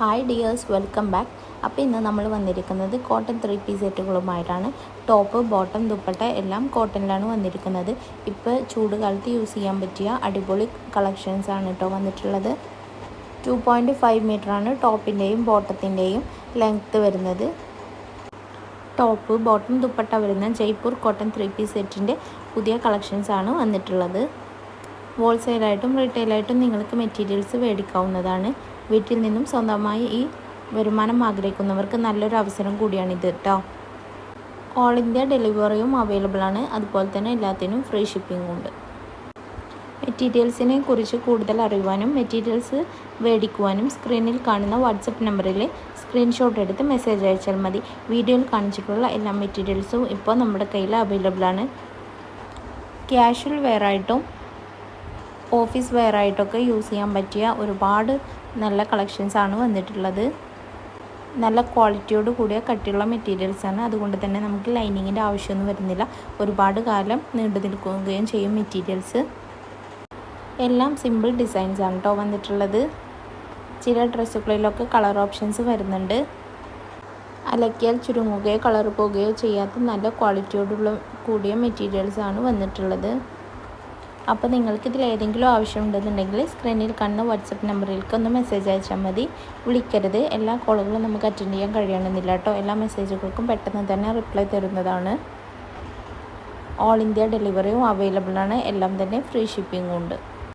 Hi dears welcome back അപ്പോൾ ഇന്ന് നമ്മൾ വന്നിരിക്കുന്നത് കോട്ടൺ ത്രീ പീസ് സെറ്റുകളുമായിട്ടാണ്. ടോപ്പ് ബോട്ടം ദുപ്പട്ട എല്ലാം കോട്ടണിലാണ് വന്നിരിക്കുന്നത്. ഇപ്പോൾ ചൂട് കാലത്ത് യൂസ് ചെയ്യാൻ പറ്റിയ അടിപൊളി കളക്ഷൻസ് ആണ് കേട്ടോ വന്നിട്ടുള്ളത്. ടു പോയിന്റ് ഫൈവ് മീറ്ററാണ് ടോപ്പിന്റെയും ബോട്ടത്തിന്റെയും ലെങ്ത്ത് വരുന്നത്. ടോപ്പ് ബോട്ടം ദുപ്പട്ട വരുന്ന ജയ്പൂർ കോട്ടൺ ത്രീ പീസ് സെറ്റിന്റെ പുതിയ കളക്ഷൻസ് ആണ് വന്നിട്ടുള്ളത്. ഹോൾസെയിലായിട്ടും റീറ്റെയിലായിട്ടും നിങ്ങൾക്ക് മെറ്റീരിയൽസ് മേടിക്കാവുന്നതാണ്. വീട്ടിൽ നിന്നും സ്വന്തമായി ഈ വരുമാനം ആഗ്രഹിക്കുന്നവർക്ക് നല്ലൊരു അവസരം കൂടിയാണിത് കേട്ടോ ഓൾ ഇന്ത്യ ഡെലിവറിയും അവൈലബിൾ ആണ്. അതുപോലെ തന്നെ എല്ലാത്തിനും ഫ്രീ ഷിപ്പിംഗും ഉണ്ട്. മെറ്റീരിയൽസിനെ കുറിച്ച് കൂടുതൽ അറിയുവാനും മെറ്റീരിയൽസ് മേടിക്കുവാനും സ്ക്രീനിൽ കാണുന്ന വാട്സപ്പ് നമ്പറിൽ സ്ക്രീൻഷോട്ട് എടുത്ത് മെസ്സേജ് അയച്ചാൽ മതി. വീഡിയോയിൽ കാണിച്ചിട്ടുള്ള എല്ലാ മെറ്റീരിയൽസും ഇപ്പോൾ നമ്മുടെ കയ്യിൽ അവൈലബിൾ ആണ്. ക്യാഷ്വൽ വെയർ ആയിട്ടും ഓഫീസ് വെയർ ആയിട്ടൊക്കെ യൂസ് ചെയ്യാൻ പറ്റിയ ഒരുപാട് നല്ല കളക്ഷൻസ് ആണ് വന്നിട്ടുള്ളത്. നല്ല ക്വാളിറ്റിയോട് കൂടിയ കട്ടിയുള്ള മെറ്റീരിയൽസ് ആണ്. അതുകൊണ്ട് തന്നെ നമുക്ക് ലൈനിങ്ങിന്റെ ആവശ്യമൊന്നും വരുന്നില്ല. ഒരുപാട് കാലം നീണ്ടു നിൽക്കുകയും ചെയ്യും മെറ്റീരിയൽസ് എല്ലാം സിമ്പിൾ ഡിസൈൻസ് ആണ് കേട്ടോ വന്നിട്ടുള്ളത്. ചില ഡ്രസ്സുകളിലൊക്കെ കളർ ഓപ്ഷൻസ് വരുന്നുണ്ട്. അലക്കിയാൽ ചുരുങ്ങുകയോ കളർ പോകുകയോ ചെയ്യാത്ത നല്ല ക്വാളിറ്റിയോടുള്ള കൂടിയ മെറ്റീരിയൽസ് ആണ് വന്നിട്ടുള്ളത്. അപ്പോൾ നിങ്ങൾക്ക് ഇതിൽ ഏതെങ്കിലും ആവശ്യമുണ്ടെന്നുണ്ടെങ്കിൽ സ്ക്രീനിൽ കാണുന്ന വാട്സപ്പ് നമ്പറിലേക്ക് ഒന്ന് മെസ്സേജ് അയച്ചാൽ മതി. വിളിക്കരുത്. എല്ലാ കോളുകളും നമുക്ക് അറ്റൻഡ് ചെയ്യാൻ കഴിയണമെന്നില്ല കേട്ടോ. എല്ലാ മെസ്സേജുകൾക്കും പെട്ടെന്ന് തന്നെ റിപ്ലൈ തരുന്നതാണ്. ഓൾ ഇന്ത്യ ഡെലിവറിയും അവൈലബിളാണ് എല്ലാം തന്നെ ഫ്രീ ഷിപ്പിംഗും ഉണ്ട്.